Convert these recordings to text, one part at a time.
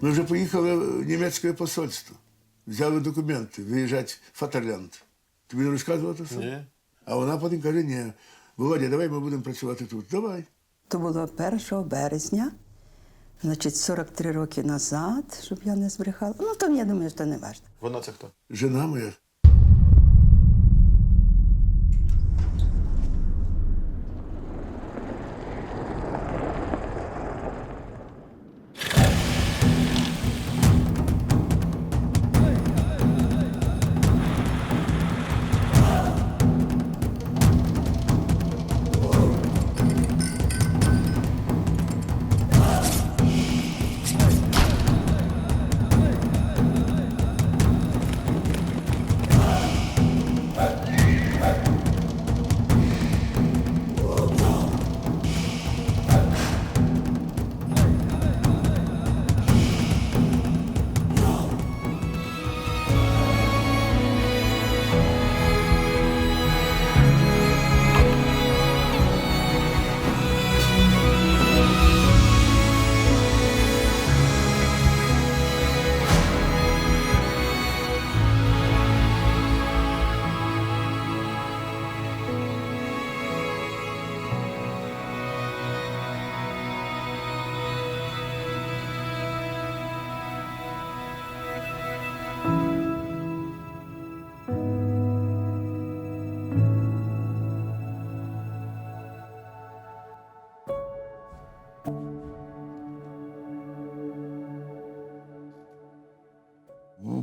Ми вже поїхали в німецьке посольство. Взяли документи, виїжджати в Фатерлянд. Тобі не розказував це все? Ні. А вона потім каже, ні, Володя, давай ми будемо працювати тут. Давай. То було 1 березня, значить, 43 роки назад, щоб я не збрехала. Ну, то я думаю, що не важливо. Вона це хто? Жена моя.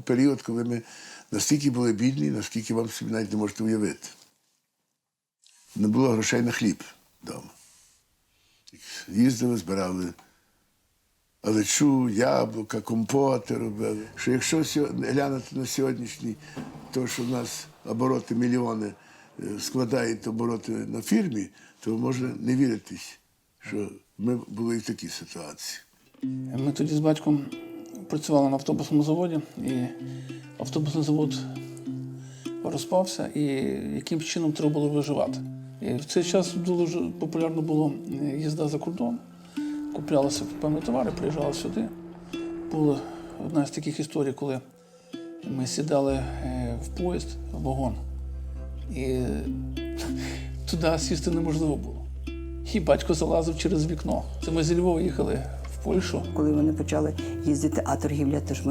Період, коли ми настільки були бідні, наскільки вам собі навіть не можете уявити. Не було грошей на хліб вдома. Їздили, збирали алечу, яблука, компоти робили. Що якщо глянути на сьогоднішній, то що в нас обороти мільйони е, складають обороти на фірмі, то можна не віритись, що ми були в такій ситуації. Ми тоді з батьком працювали на автобусному заводі, і автобусний завод розпався, і яким чином треба було виживати. І в цей час дуже популярно було їзда за кордон. Куплялися певні товари, приїжджали сюди. Була одна з таких історій, коли ми сідали е, в поїзд, в вагон, і туди сісти неможливо було. І батько залазив через вікно. Це ми зі Львова їхали Польщу. Коли вони почали їздити, а торгівля то ж.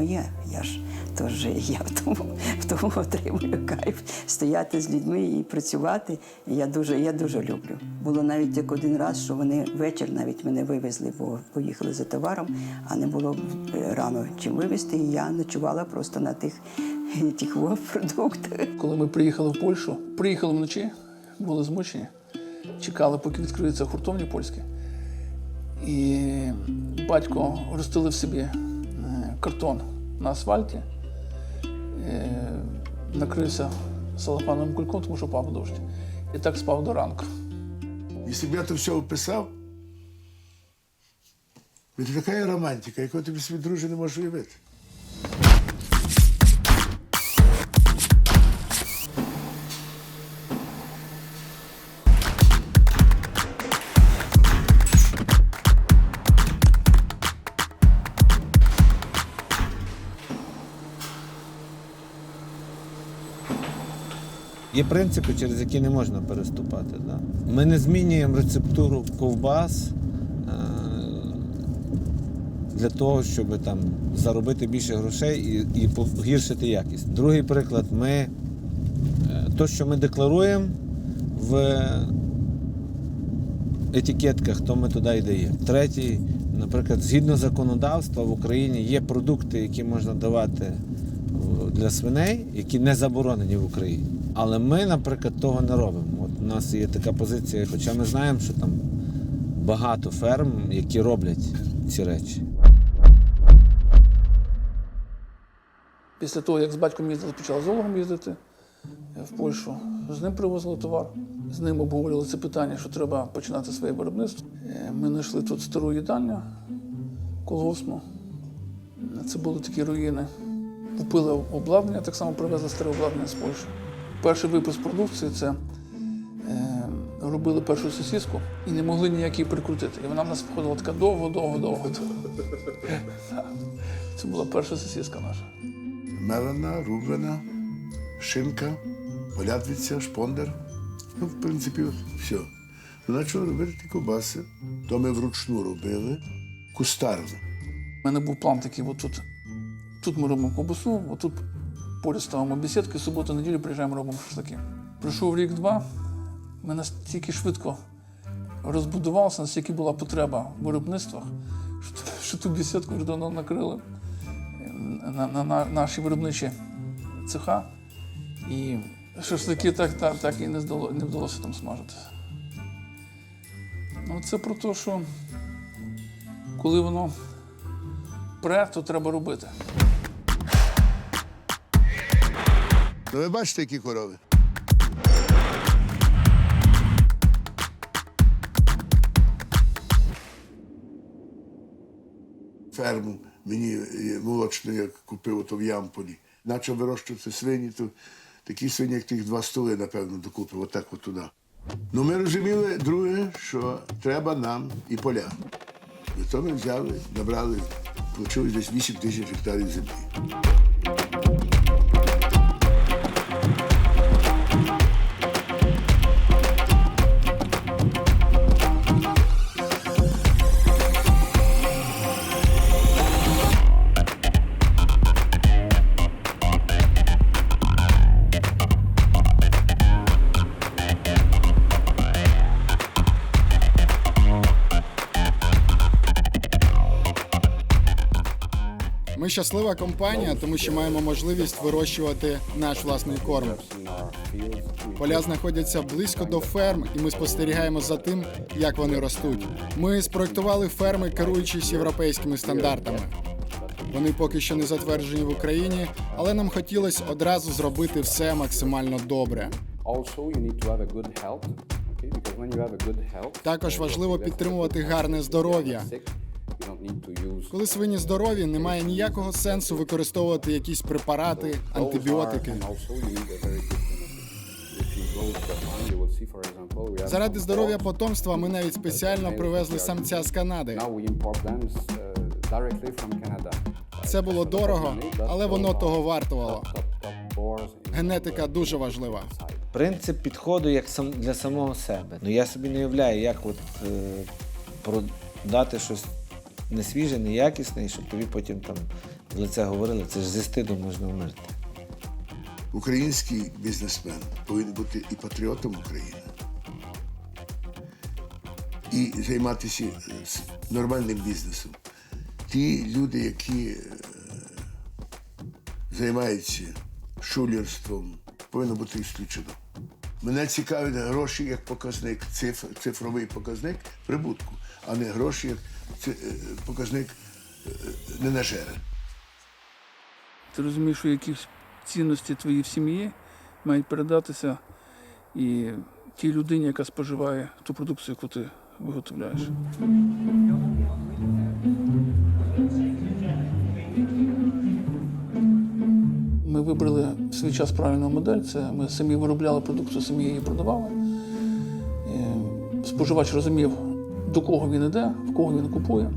Я ж тож я в тому, в тому отримую кайф. Стояти з людьми і працювати. Я дуже, я дуже люблю. Було навіть як один раз, що вони вечір навіть мене вивезли, бо поїхали за товаром, а не було е, рано чим вивезти. І я ночувала просто на тих, тих продуктах. Коли ми приїхали в Польщу, приїхали вночі, були змучені, чекали, поки відкриються хуртовні польські. І батько розстелив собі е, картон на асфальті, е, накрився салопановим кульком, тому що пав дощ. І так спав до ранку. Якщо б я то все описав, це така романтика, яку тобі собі друже не можеш уявити. Є принципи, через які не можна переступати. Да? Ми не змінюємо рецептуру ковбас е, для того, щоб там, заробити більше грошей і, і погіршити якість. Другий приклад, ми е, то, що ми декларуємо в етикетках, то ми туди і даємо. Третій, наприклад, згідно законодавства в Україні є продукти, які можна давати е, для свиней, які не заборонені в Україні. Але ми, наприклад, того не робимо. От у нас є така позиція, хоча ми знаємо, що там багато ферм, які роблять ці речі. Після того, як з батьком їздили, почали з їздити е, в Польщу. З ним привозили товар. З ним обговорювали це питання, що треба починати своє виробництво. Е, Ми знайшли тут стару їдальню колгоспну. Це були такі руїни. Купили обладнання, так само привезли старе обладнання з Польщі. Перший випуск продукції це е, робили першу сосиску і не могли ніяк її прикрутити. І вона в нас виходила така довго, довго, довго. Це була перша сосиска наша. Мелена, рублена, шинка, полядвиця, шпондер. Ну, в принципі, все. Почали робити ті ковбаси. То ми вручну робили кустарно. У мене був план такий, от тут, тут ми робимо ковбасу, от тут поряд ставимо бесідки, суботу, неділю приїжджаємо, робимо шашлики. Пройшов рік-два, ми настільки швидко розбудувалися, настільки була потреба в виробництвах, що, що ту бесідку вже давно накрили на, на, на наші виробничі цеха. І шашлики так, так, так і не, здало, не вдалося там смажити. Ну, це про те, що коли воно пре, то треба робити. Ну, ви бачите, які корови? Ферму мені е, молочну, я купив ото в Ямполі. Почав вирощувати свині, то такі свині, як тих два столи, напевно, докупив, отак от туди. Ну, ми розуміли, друге, що треба нам і поля. І то ми взяли, набрали, почали десь 8 тисяч гектарів землі. Щаслива компанія, тому що маємо можливість вирощувати наш власний корм. Поля знаходяться близько до ферм, і ми спостерігаємо за тим, як вони ростуть. Ми спроектували ферми, керуючись європейськими стандартами. Вони поки що не затверджені в Україні, але нам хотілося одразу зробити все максимально добре. Також важливо підтримувати гарне здоров'я. Коли свині здорові, немає ніякого сенсу використовувати якісь препарати, антибіотики. Заради здоров'я потомства ми навіть спеціально привезли самця з Канади. Uh. Це було дорого, але воно того вартувало. Генетика дуже важлива. Принцип підходу як сам для самого себе. Ну я собі не уявляю, як от е, продати щось не свіже, неякісне, і щоб тобі потім там в лице говорили, це ж зі стиду можна вмерти. Український бізнесмен повинен бути і патріотом України, і займатися е, нормальним бізнесом. Ті люди, які е, займаються шулерством, повинно бути ісключено. Мене цікавить гроші як показник, цифровий показник прибутку, а не гроші як ци- е, показник е, не нажери. Ти розумієш, що якісь цінності твої в сім'ї мають передатися і тій людині, яка споживає ту продукцію, яку ти виготовляєш. Ми вибрали в свій час правильну модель. Це ми самі виробляли продукцію, самі її продавали. І Споживач розумів, до кого він іде, в кого він купує.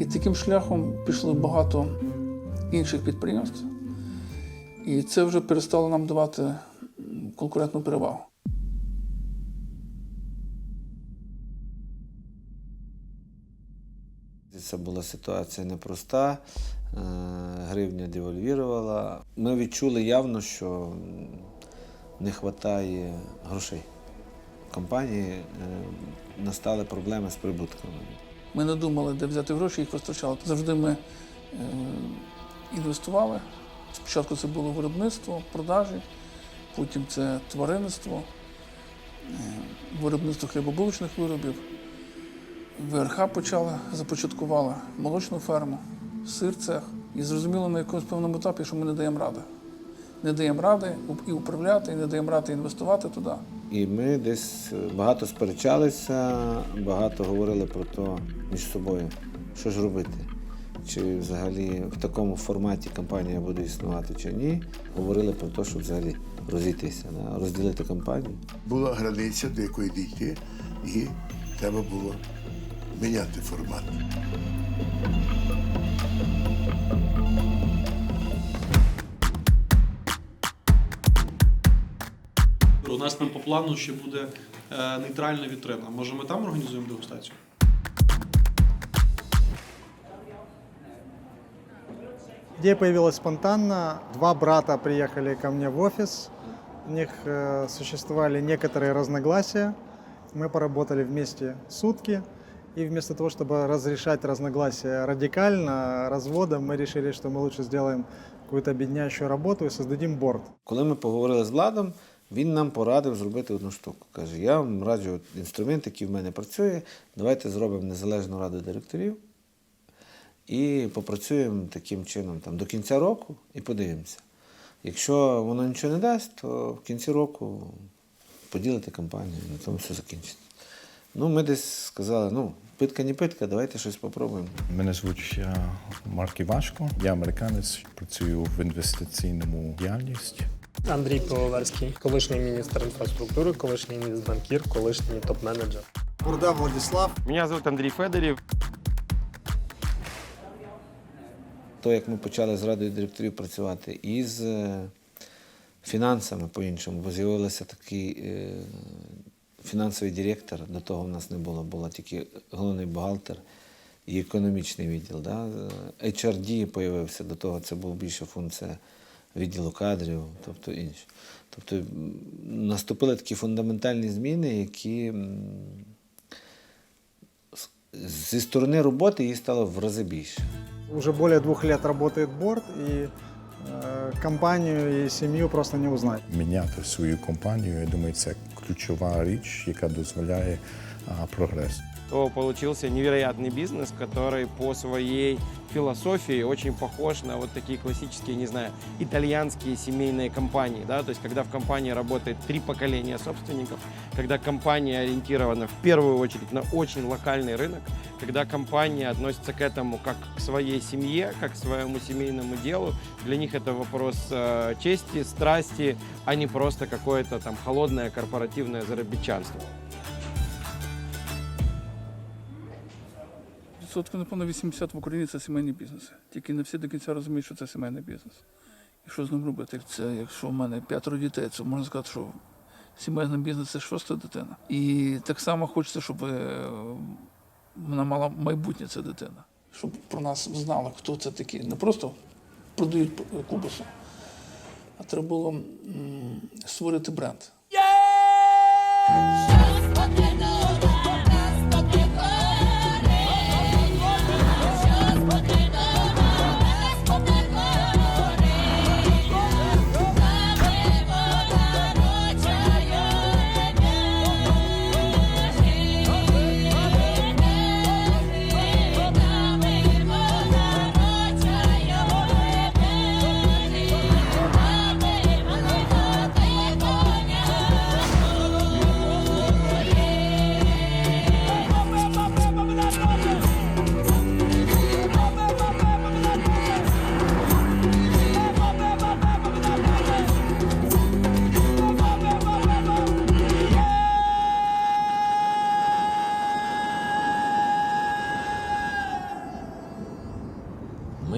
І таким шляхом пішло багато інших підприємств. І це вже перестало нам давати конкурентну перевагу. Це була ситуація непроста. е, Гривня девальвірувала. Ми відчули явно, що не вистачає грошей. Компанії е, настали проблеми з прибутками. Ми не думали, де взяти гроші, їх вистачало. Завжди ми е, інвестували. Спочатку це було виробництво, продажі, потім це тваринництво, е, виробництво хлібобулочних виробів. ВРХ почали, започаткували молочну ферму, сир цех. І зрозуміло на якомусь певному етапі, що ми не даємо ради. Не даємо ради і управляти, і не даємо ради інвестувати туди. І ми десь е, багато сперечалися, багато говорили про те між собою, що ж робити. чи взагалі в такому форматі компанія буде існувати чи ні. Говорили про те, щоб взагалі розійтися, розділити компанію. Була границя, до якої дійти, і треба було міняти формат. У нас там по плану ще буде е, нейтральна вітрина. Може, ми там організуємо дегустацію? Идея появилась спонтанно. Два брата приехали ко мне в офис. У них э, существовали некоторые разногласия. Мы поработали вместе сутки. И вместо того, чтобы разрешать разногласия радикально, разводом, мы решили, что мы лучше сделаем какую-то объединяющую работу и создадим борт. Коли ми поговорили з Владом, він нам порадив зробити одну штуку. Каже: я вам раджу інструмент, який в мене працює, давайте зробимо незалежну раду директорів і попрацюємо таким чином там, до кінця року і подивимося. Якщо воно нічого не дасть, то в кінці року поділити компанію, на тому все закінчиться. Ну, ми десь сказали, ну, питка не питка, давайте щось спробуємо. Мене звуть Марк Івашко. Я американець, працюю в інвестиційному діяльності. Андрій Пивоверський, колишній міністр інфраструктури, колишній інвестбанкір, колишній топ-менеджер. Бурда Владислав. Меня зовут Андрей Федорев. то, як ми почали з радою директорів працювати, і з е, фінансами по-іншому, бо з'явився такий е, фінансовий директор, до того в нас не було, була тільки головний бухгалтер і економічний відділ. Да? Е, HRD з'явився, до того це була більше функція відділу кадрів, тобто інше. Тобто наступили такі фундаментальні зміни, які зі сторони роботи її стало в рази більше. Уже более двух лет работает борт, и э, компанию и семью просто не узнать. Міняти свою компанію, я думаю, це ключова річ, яка дозволяє а, прогрес. То получился невероятный бизнес, который по своей философии очень похож на вот такие классические, не знаю, итальянские семейные компании. Да? То есть, когда в компании работает три поколения собственников, когда компания ориентирована в первую очередь на очень локальный рынок, когда компания относится к этому как к своей семье, как к своему семейному делу, для них это вопрос э, чести, страсти, а не просто какое-то там холодное корпоративное заробітчанство. Відсотків, напевно, 80 в Україні це сімейні бізнеси. Тільки не всі до кінця розуміють, що це сімейний бізнес. І що з ним робити? Це якщо в мене п'ятеро дітей, це можна сказати, що сімейний бізнес це шоста дитина. І так само хочеться, щоб е, вона мала майбутнє ця дитина. Щоб про нас знали, хто це такі. Не просто продають кубасу, а треба було створити бренд.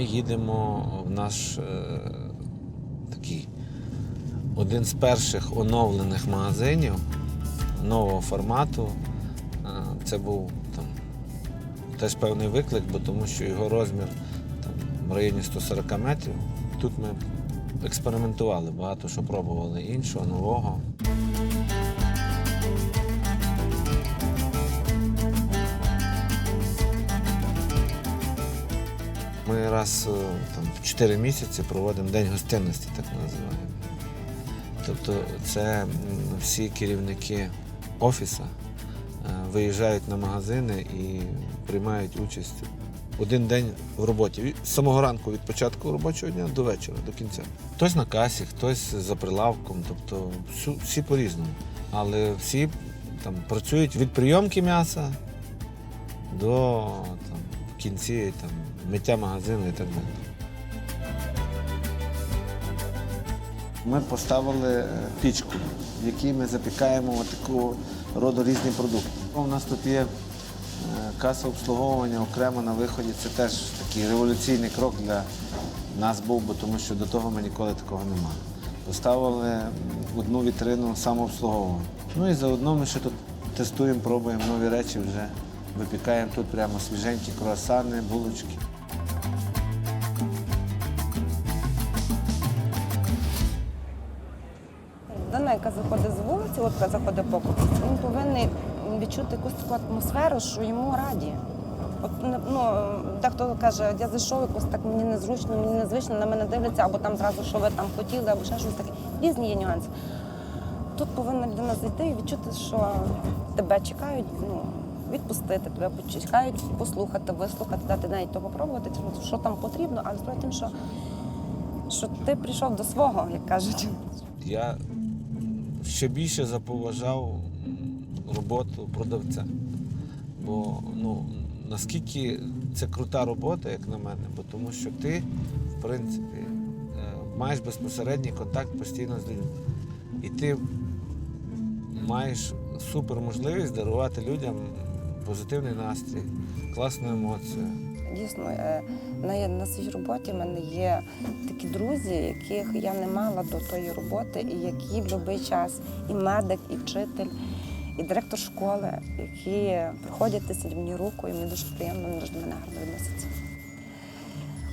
Ми їдемо в наш е, такий один з перших оновлених магазинів нового формату. Е, це був там, теж певний виклик, бо тому що його розмір там, в районі 140 метрів. Тут ми експериментували, багато що пробували іншого, нового. Раз е, там, в 4 місяці проводимо День гостинності, так називаємо. Тобто це всі керівники офісу е, виїжджають на магазини і приймають участь один день в роботі. З самого ранку від початку робочого дня до вечора, до кінця. Хтось на касі, хтось за прилавком, тобто всі по-різному. Але всі там працюють від прийомки м'яса до там, в кінці там, миття магазину і так далі. Ми поставили е, пічку, в якій ми запікаємо такого роду різні продукти. У нас тут є е, каса обслуговування окремо на виході. Це теж такий революційний крок для нас був, бо тому що до того ми ніколи такого не мали. Поставили одну вітрину самообслуговування. Ну і заодно ми ще тут тестуємо, пробуємо нові речі вже. Випікаємо тут прямо свіженькі круасани, булочки. Вулиці, заходить покупці, він повинен відчути якусь таку атмосферу, що йому раді. От ну, дехто каже, я зайшов якось так мені незручно, мені незвично, на мене дивляться, або там зразу, що ви там хотіли, або ще щось таке. Різні є нюанси. Тут повинна людина зайти і відчути, що тебе чекають, ну, відпустити, тебе чекають, послухати, вислухати, дати навіть то попробувати, що там потрібно, але тим, що, що ти прийшов до свого, як кажуть. Я ще більше заповажав роботу продавця. Бо ну, наскільки це крута робота, як на мене, бо тому що ти, в принципі, е, маєш безпосередній контакт постійно з людьми. І ти маєш супер можливість дарувати людям позитивний настрій, класну емоцію. Дійсно, е, на, на своїй роботі в мене є такі друзі, яких я не мала до тої роботи, і які в будь-який час і медик, і вчитель, і директор школи, які приходять тисять мені руку, і мені дуже приємно, вони до мене гарно відносяться.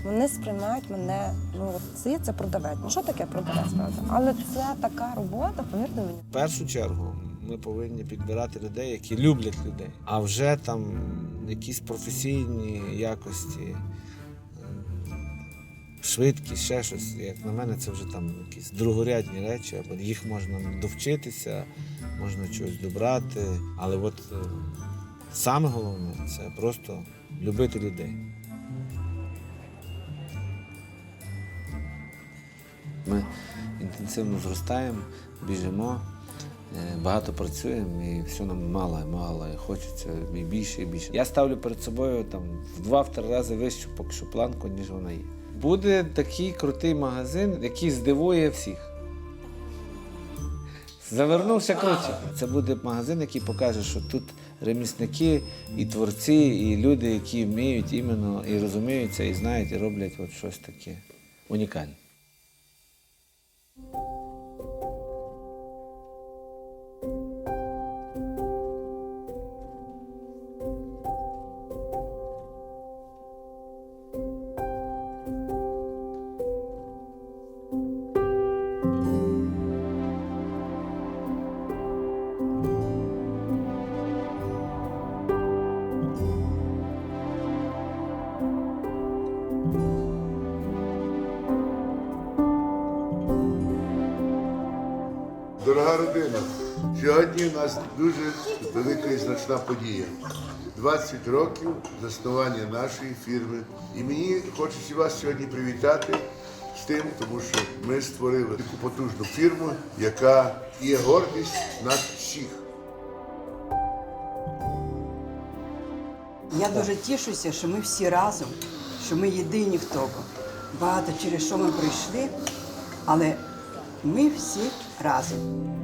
Вони сприймають мене, ну це, це продавець. Ну що таке продавець, правда? Але це така робота, повірте мені. В першу чергу ми повинні підбирати людей, які люблять людей, а вже там якісь професійні якості, е, швидкість, ще щось. Як на мене, це вже там якісь другорядні речі, або їх можна довчитися, можна чогось добрати. Але от е, саме головне це просто любити людей. Ми інтенсивно зростаємо, біжимо, багато працюємо і все нам мало, мало, і хочеться і більше, і більше. Я ставлю перед собою там в два-три рази вищу поки що планку, ніж вона є. Буде такий крутий магазин, який здивує всіх. Завернувся круче. Це буде магазин, який покаже, що тут ремісники і творці, і люди, які вміють іменно і розуміються, і знають, і роблять от щось таке унікальне. Родина, сьогодні у нас дуже велика і значна подія. 20 років заснування нашої фірми. І мені хочеться вас сьогодні привітати з тим, тому що ми створили таку потужну фірму, яка є гордість нас всіх. Я дуже тішуся, що ми всі разом, що ми єдині в тому. Багато через що ми пройшли, але ми всі разом.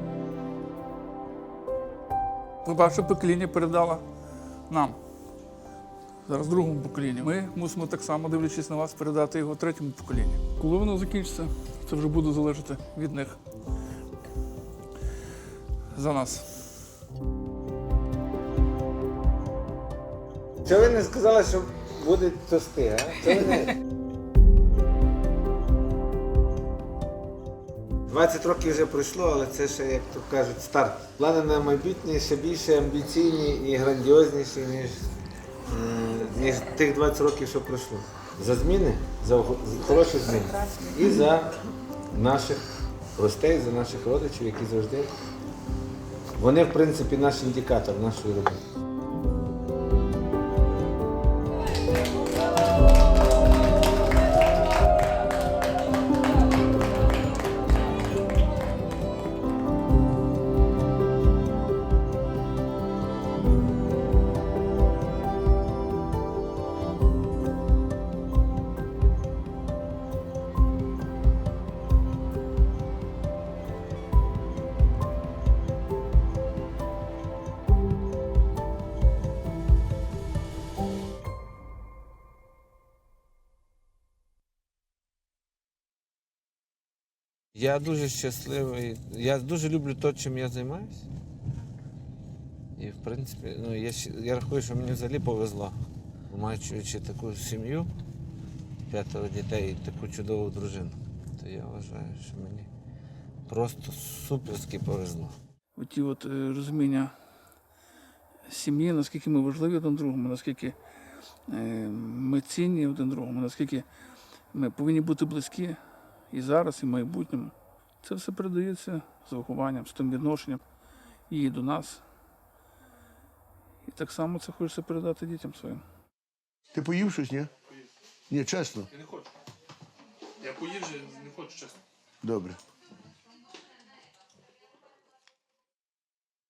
Перше покоління передала нам. Зараз другому поколінню. Ми мусимо так само, дивлячись на вас, передати його третьому поколінню. Коли воно закінчиться, це вже буде залежати від них. За нас. Чого ви не сказали, що буде тости, а? Чого ви не... 20 років вже пройшло, але це ще, як то кажуть, старт. Плани на майбутнє ще більше амбіційні і грандіозніші, ніж, ніж тих 20 років, що пройшло. За зміни, за хороші зміни. І за наших гостей, за наших родичів, які завжди. Вони, в принципі, наш індикатор нашої роботи. Я дуже щасливий. Я дуже люблю те, чим я займаюся. І в принципі, ну, я, я рахую, що мені взагалі повезло, маючи таку сім'ю, п'ятеро дітей і таку чудову дружину. То я вважаю, що мені просто суперськи повезло. Оті от е, розуміння сім'ї, наскільки ми важливі один другому, наскільки е, ми цінні один другому, наскільки ми повинні бути близькі і зараз, і в майбутньому. Це все передається з вихованням, з тим відношенням і до нас. І так само це хочеться передати дітям своїм. Ти поїв щось, ні? Ні, чесно. Я не хочу. Я поїв вже, не хочу чесно. Добре.